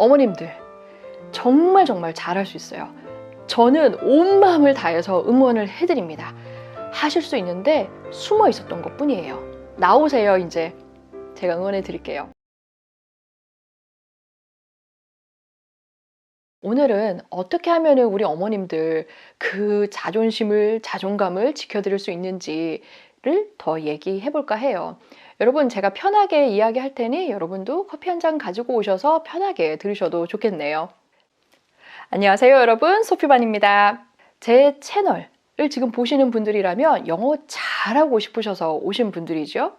어머님들 정말 정말 잘할 수 있어요. 저는 온 마음을 다해서 응원을 해드립니다. 하실 수 있는데 숨어 있었던 것 뿐이에요. 나오세요, 이제. 제가 응원해 드릴게요. 오늘은 어떻게 하면 우리 어머님들 그 자존심을, 자존감을 지켜드릴 수 있는지를 더 얘기해 볼까 해요. 여러분, 제가 편하게 이야기할 테니 여러분도 커피 한 잔 가지고 오셔서 편하게 들으셔도 좋겠네요. 안녕하세요, 여러분. 소피반입니다. 제 채널을 지금 보시는 분들이라면 영어 잘하고 싶으셔서 오신 분들이죠.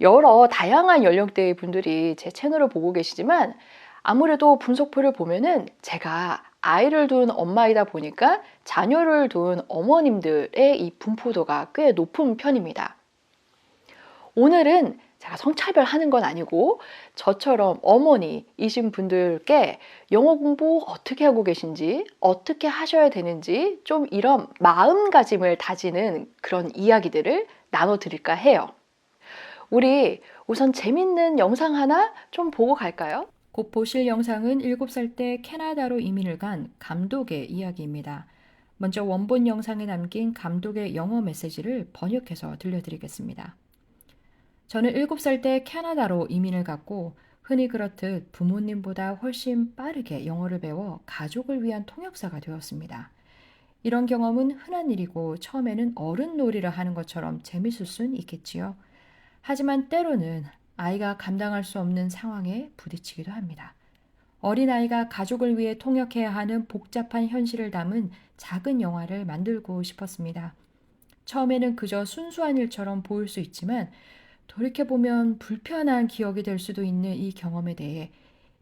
여러 다양한 연령대의 분들이 제 채널을 보고 계시지만 아무래도 분석표를 보면은 제가 아이를 둔 엄마이다 보니까 자녀를 둔 어머님들의 이 분포도가 꽤 높은 편입니다. 오늘은 제가 성차별 하는 건 아니고 저처럼 어머니이신 분들께 영어 공부 어떻게 하고 계신지, 어떻게 하셔야 되는지 좀 이런 마음가짐을 다지는 그런 이야기들을 나눠드릴까 해요. 우리 우선 재밌는 영상 하나 좀 보고 갈까요? 곧 보실 영상은 7살 때 캐나다로 이민을 간 감독의 이야기입니다. 먼저 원본 영상에 남긴 감독의 영어 메시지를 번역해서 들려드리겠습니다. 저는 7살 때 캐나다로 이민을 갔고 흔히 그렇듯 부모님보다 훨씬 빠르게 영어를 배워 가족을 위한 통역사가 되었습니다. 이런 경험은 흔한 일이고 처음에는 어른 놀이를 하는 것처럼 재밌을 순 있겠지요. 하지만 때로는 아이가 감당할 수 없는 상황에 부딪히기도 합니다. 어린아이가 가족을 위해 통역해야 하는 복잡한 현실을 담은 작은 영화를 만들고 싶었습니다. 처음에는 그저 순수한 일처럼 보일 수 있지만 돌이켜보면 불편한 기억이 될 수도 있는 이 경험에 대해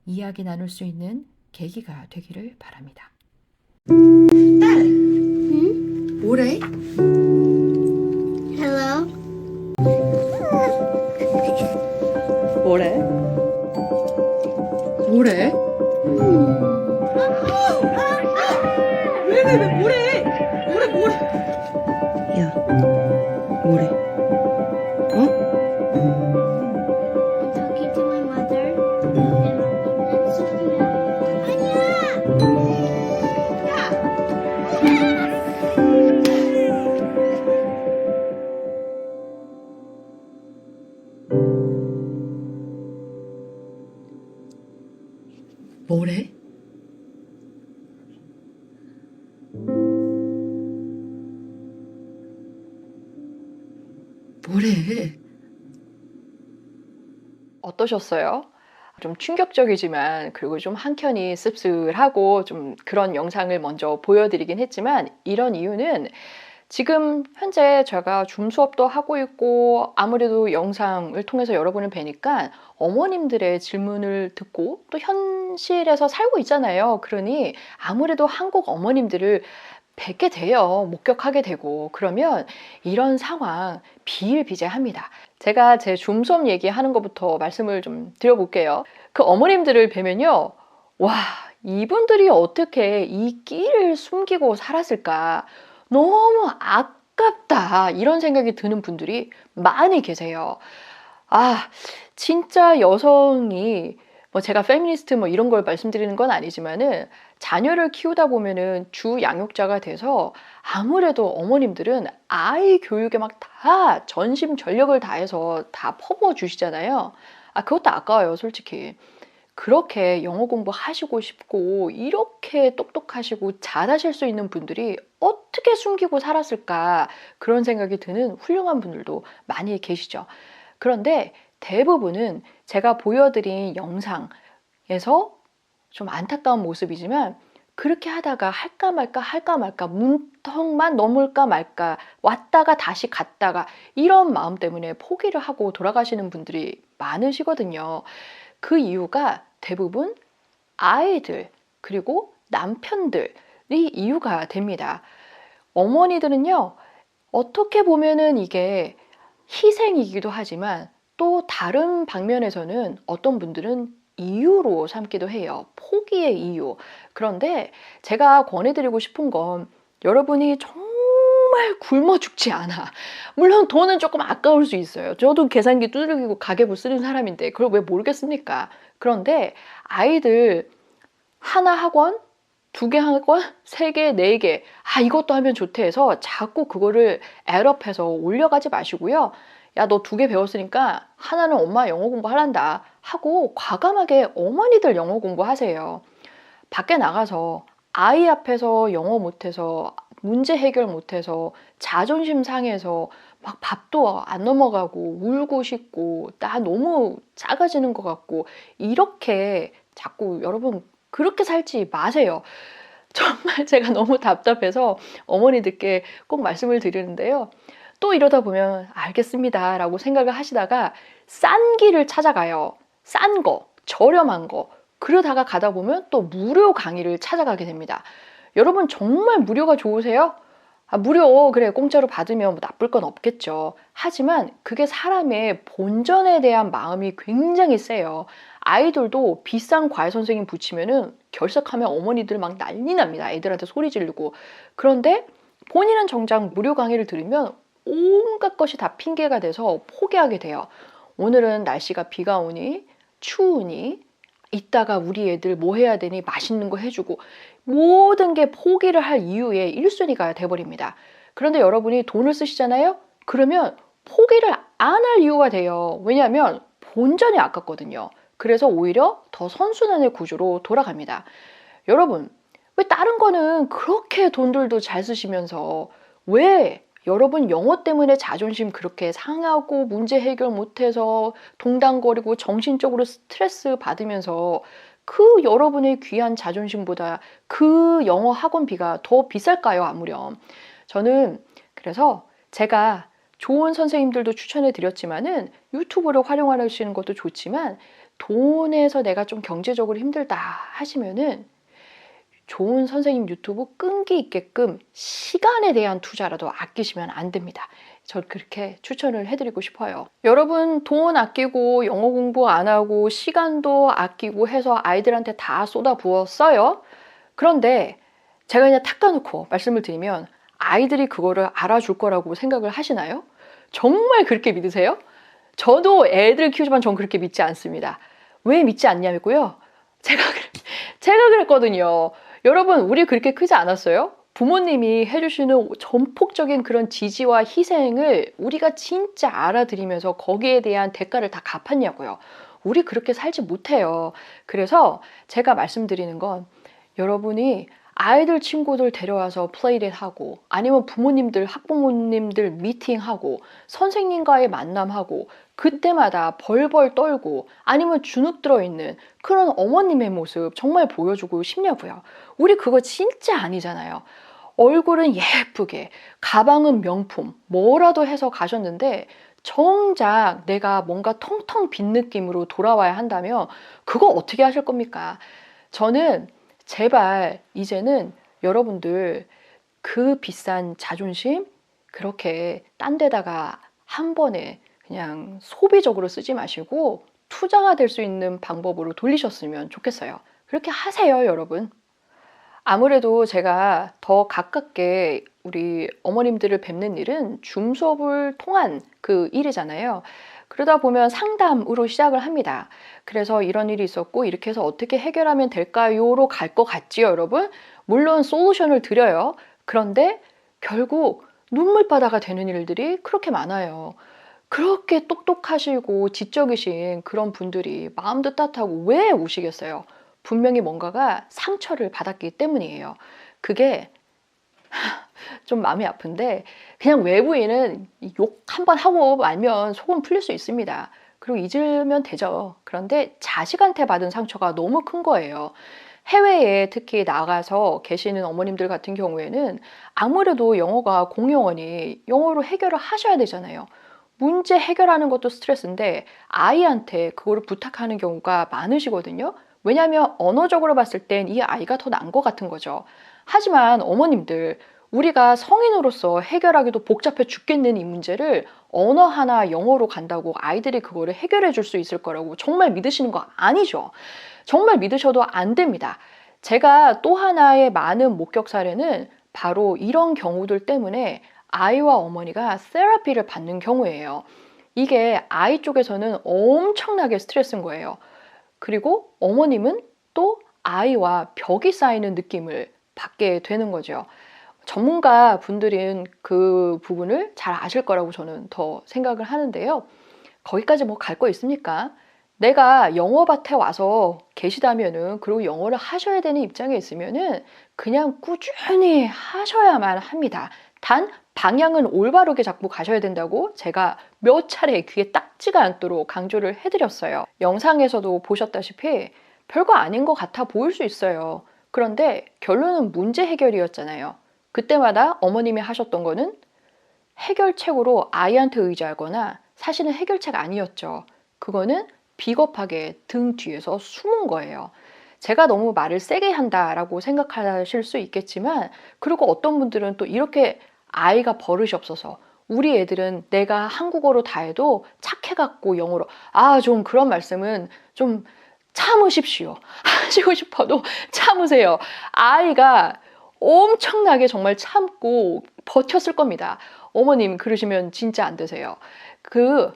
이야기 나눌 수 있는 계기가 되기를 바랍니다. 뭐래? Hello? 뭐래? 뭐래? 왜, 왜, 왜, 뭐래? 뭐래, 뭐래? 야, 뭐래? 어떠셨어요? 좀 충격적이지만 그리고 좀 한켠이 씁쓸하고 좀 그런 영상을 먼저 보여드리긴 했지만 이런 이유는 지금 현재 제가 줌 수업도 하고 있고 아무래도 영상을 통해서 여러분을 뵈니까 어머님들의 질문을 듣고 또 현실에서 살고 있잖아요. 그러니 아무래도 한국 어머님들을 뵙게 돼요. 목격하게 되고 그러면 이런 상황 비일비재합니다. 제가 제 줌 수업 얘기하는 것부터 말씀을 좀 드려볼게요. 그 어머님들을 뵈면요. 와, 이분들이 어떻게 이 끼를 숨기고 살았을까? 너무 아깝다. 이런 생각이 드는 분들이 많이 계세요. 아, 진짜 여성이 뭐 제가 페미니스트 뭐 이런 걸 말씀드리는 건 아니지만은 자녀를 키우다 보면은 주 양육자가 돼서 아무래도 어머님들은 아이 교육에 막 다 전심 전력을 다해서 다 퍼부어 주시잖아요. 아, 그것도 아까워요, 솔직히. 그렇게 영어 공부하시고 싶고 이렇게 똑똑하시고 잘하실 수 있는 분들이 어떻게 숨기고 살았을까 그런 생각이 드는 훌륭한 분들도 많이 계시죠. 그런데 대부분은 제가 보여드린 영상에서 좀 안타까운 모습이지만 그렇게 하다가 할까 말까 할까 말까 문턱만 넘을까 말까 왔다가 다시 갔다가 이런 마음 때문에 포기를 하고 돌아가시는 분들이 많으시거든요. 그 이유가 대부분 아이들 그리고 남편들이 이유가 됩니다. 어머니들은요, 어떻게 보면은 이게 희생이기도 하지만 또 다른 방면에서는 어떤 분들은 이유로 삼기도 해요. 포기의 이유. 그런데 제가 권해드리고 싶은 건 여러분이 정말 굶어 죽지 않아. 물론 돈은 조금 아까울 수 있어요. 저도 계산기 두들기고 가계부 쓰는 사람인데 그걸 왜 모르겠습니까? 그런데 아이들 하나 학원, 두 개 학원, 세 개, 네 개, 아, 이것도 하면 좋대 해서 자꾸 그거를 앱업해서 올려가지 마시고요. 야, 너 두 개 배웠으니까 하나는 엄마 영어 공부하란다 하고 과감하게 어머니들 영어 공부하세요. 밖에 나가서 아이 앞에서 영어 못해서 문제 해결 못해서 자존심 상해서 막 밥도 안 넘어가고 울고 싶고 나 너무 작아지는 것 같고 이렇게 자꾸 여러분 그렇게 살지 마세요. 정말 제가 너무 답답해서 어머니들께 꼭 말씀을 드리는데요. 또 이러다 보면 알겠습니다 라고 생각을 하시다가 싼 길을 찾아가요. 싼 거, 저렴한 거. 그러다가 가다 보면 또 무료 강의를 찾아가게 됩니다. 여러분 정말 무료가 좋으세요? 아, 무료, 그래, 공짜로 받으면 뭐 나쁠 건 없겠죠. 하지만 그게 사람의 본전에 대한 마음이 굉장히 세요. 아이들도 비싼 과외 선생님 붙이면은 결석하면 어머니들 막 난리 납니다. 애들한테 소리 지르고. 그런데 본인은 정작 무료 강의를 들으면 온갖 것이 다 핑계가 돼서 포기하게 돼요. 오늘은 날씨가 비가 오니, 추우니, 이따가 우리 애들 뭐 해야 되니 맛있는 거 해주고 모든 게 포기를 할 이유의 1순위가 돼버립니다. 그런데 여러분이 돈을 쓰시잖아요? 그러면 포기를 안 할 이유가 돼요. 왜냐하면 본전이 아깝거든요. 그래서 오히려 더 선순환의 구조로 돌아갑니다. 여러분, 왜 다른 거는 그렇게 돈들도 잘 쓰시면서 왜 여러분 영어 때문에 자존심 그렇게 상하고 문제 해결 못해서 동당거리고 정신적으로 스트레스 받으면서 그 여러분의 귀한 자존심보다 그 영어 학원비가 더 비쌀까요, 아무렴? 저는 그래서 제가 좋은 선생님들도 추천해 드렸지만은 유튜브를 활용하시는 것도 좋지만 돈에서 내가 좀 경제적으로 힘들다 하시면은 좋은 선생님 유튜브 끈기 있게끔 시간에 대한 투자라도 아끼시면 안 됩니다. 저 그렇게 추천을 해드리고 싶어요. 여러분 돈 아끼고 영어 공부 안 하고 시간도 아끼고 해서 아이들한테 다 쏟아 부었어요. 그런데 제가 그냥 탁 까놓고 말씀을 드리면 아이들이 그거를 알아줄 거라고 생각을 하시나요? 정말 그렇게 믿으세요? 저도 애들 키우지만 전 그렇게 믿지 않습니다. 왜 믿지 않냐고요? 제가 제가 그랬거든요. 여러분 우리 그렇게 크지 않았어요? 부모님이 해주시는 전폭적인 그런 지지와 희생을 우리가 진짜 알아들이면서 거기에 대한 대가를 다 갚았냐고요. 우리 그렇게 살지 못해요. 그래서 제가 말씀드리는 건 여러분이 아이들 친구들 데려와서 플레이를 하고 아니면 부모님들 학부모님들 미팅하고 선생님과의 만남하고 그때마다 벌벌 떨고 아니면 주눅 들어있는 그런 어머님의 모습 정말 보여주고 싶냐고요. 우리 그거 진짜 아니잖아요. 얼굴은 예쁘게, 가방은 명품, 뭐라도 해서 가셨는데 정작 내가 뭔가 텅텅 빈 느낌으로 돌아와야 한다면 그거 어떻게 하실 겁니까? 저는 제발 이제는 여러분들 그 비싼 자존심 그렇게 딴 데다가 한 번에 그냥 소비적으로 쓰지 마시고 투자가 될 수 있는 방법으로 돌리셨으면 좋겠어요. 그렇게 하세요, 여러분. 아무래도 제가 더 가깝게 우리 어머님들을 뵙는 일은 줌 수업을 통한 그 일이잖아요. 그러다 보면 상담으로 시작을 합니다. 그래서 이런 일이 있었고 이렇게 해서 어떻게 해결하면 될까요?로 갈 것 같지요, 여러분? 물론 솔루션을 드려요. 그런데 결국 눈물바다가 되는 일들이 그렇게 많아요. 그렇게 똑똑하시고 지적이신 그런 분들이 마음도 따뜻하고 왜 우시겠어요? 분명히 뭔가가 상처를 받았기 때문이에요. 그게 좀 마음이 아픈데 그냥 외부인은 욕 한번 하고 말면 속은 풀릴 수 있습니다. 그리고 잊으면 되죠. 그런데 자식한테 받은 상처가 너무 큰 거예요. 해외에 특히 나가서 계시는 어머님들 같은 경우에는 아무래도 영어가 공용어니 영어로 해결을 하셔야 되잖아요. 문제 해결하는 것도 스트레스인데 아이한테 그거를 부탁하는 경우가 많으시거든요. 왜냐하면 언어적으로 봤을 땐 이 아이가 더 나은 것 같은 거죠. 하지만 어머님들 우리가 성인으로서 해결하기도 복잡해 죽겠는 이 문제를 언어 하나 영어로 간다고 아이들이 그거를 해결해 줄 수 있을 거라고 정말 믿으시는 거 아니죠. 정말 믿으셔도 안 됩니다. 제가 또 하나의 많은 목격 사례는 바로 이런 경우들 때문에 아이와 어머니가 세라피를 받는 경우예요. 이게 아이 쪽에서는 엄청나게 스트레스인 거예요. 그리고 어머님은 또 아이와 벽이 쌓이는 느낌을 받게 되는 거죠. 전문가 분들은 그 부분을 잘 아실 거라고 저는 더 생각을 하는데요. 거기까지 뭐 갈 거 있습니까? 내가 영어밭에 와서 계시다면은 그리고 영어를 하셔야 되는 입장에 있으면은 그냥 꾸준히 하셔야만 합니다. 단 방향은 올바르게 잡고 가셔야 된다고 제가 몇 차례 귀에 딱지가 않도록 강조를 해드렸어요. 영상에서도 보셨다시피 별거 아닌 것 같아 보일 수 있어요. 그런데 결론은 문제 해결이었잖아요. 그때마다 어머님이 하셨던 거는 해결책으로 아이한테 의지하거나 사실은 해결책 아니었죠. 그거는 비겁하게 등 뒤에서 숨은 거예요. 제가 너무 말을 세게 한다라고 생각하실 수 있겠지만, 그리고 어떤 분들은 또 이렇게 아이가 버릇이 없어서 우리 애들은 내가 한국어로 다 해도 착해갖고 영어로 아 좀 그런 말씀은 좀 참으십시오. 하시고 싶어도 참으세요. 아이가 엄청나게 정말 참고 버텼을 겁니다. 어머님 그러시면 진짜 안 되세요. 그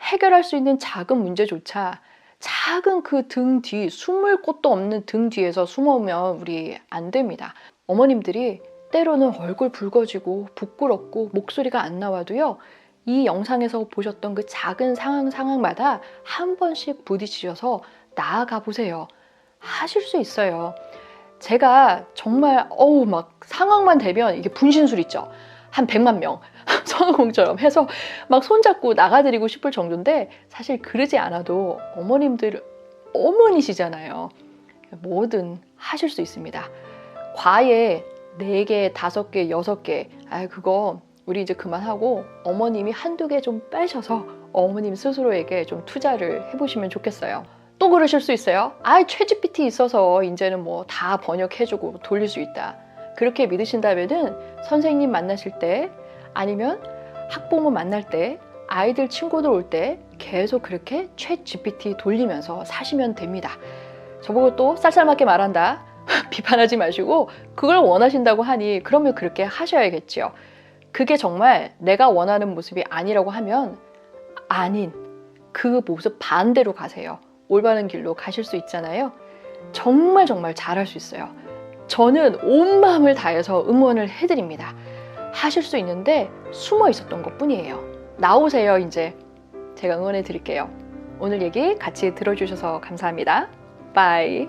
해결할 수 있는 작은 문제조차 작은 그 등 뒤, 숨을 곳도 없는 등 뒤에서 숨으면 우리 안 됩니다. 어머님들이 때로는 얼굴 붉어지고 부끄럽고 목소리가 안 나와도요. 이 영상에서 보셨던 그 작은 상황 상황마다 한 번씩 부딪히셔서 나아가 보세요. 하실 수 있어요. 제가 정말 어우 막 상황만 되면 이게 분신술 있죠. 한 100만 명 선우공처럼 해서 막 손잡고 나가드리고 싶을 정도인데 사실 그러지 않아도 어머님들 어머니시잖아요. 뭐든 하실 수 있습니다. 과에 4개, 5개, 6개 아 그거 우리 이제 그만하고 어머님이 한두 개 좀 빼셔서 어머님 스스로에게 좀 투자를 해보시면 좋겠어요. 또 그러실 수 있어요. 아, 최GPT 있어서 이제는 뭐 다 번역해주고 돌릴 수 있다. 그렇게 믿으신다면은 선생님 만나실 때 아니면 학부모 만날 때 아이들 친구들 올 때 계속 그렇게 최 GPT 돌리면서 사시면 됩니다. 저보고 또 쌀쌀맞게 말한다. 비판하지 마시고 그걸 원하신다고 하니 그러면 그렇게 하셔야겠지요. 그게 정말 내가 원하는 모습이 아니라고 하면 아닌 그 모습 반대로 가세요. 올바른 길로 가실 수 있잖아요. 정말 정말 잘할 수 있어요. 저는 온 마음을 다해서 응원을 해드립니다. 하실 수 있는데 숨어 있었던 것 뿐이에요. 나오세요, 이제. 제가 응원해 드릴게요. 오늘 얘기 같이 들어주셔서 감사합니다. 바이.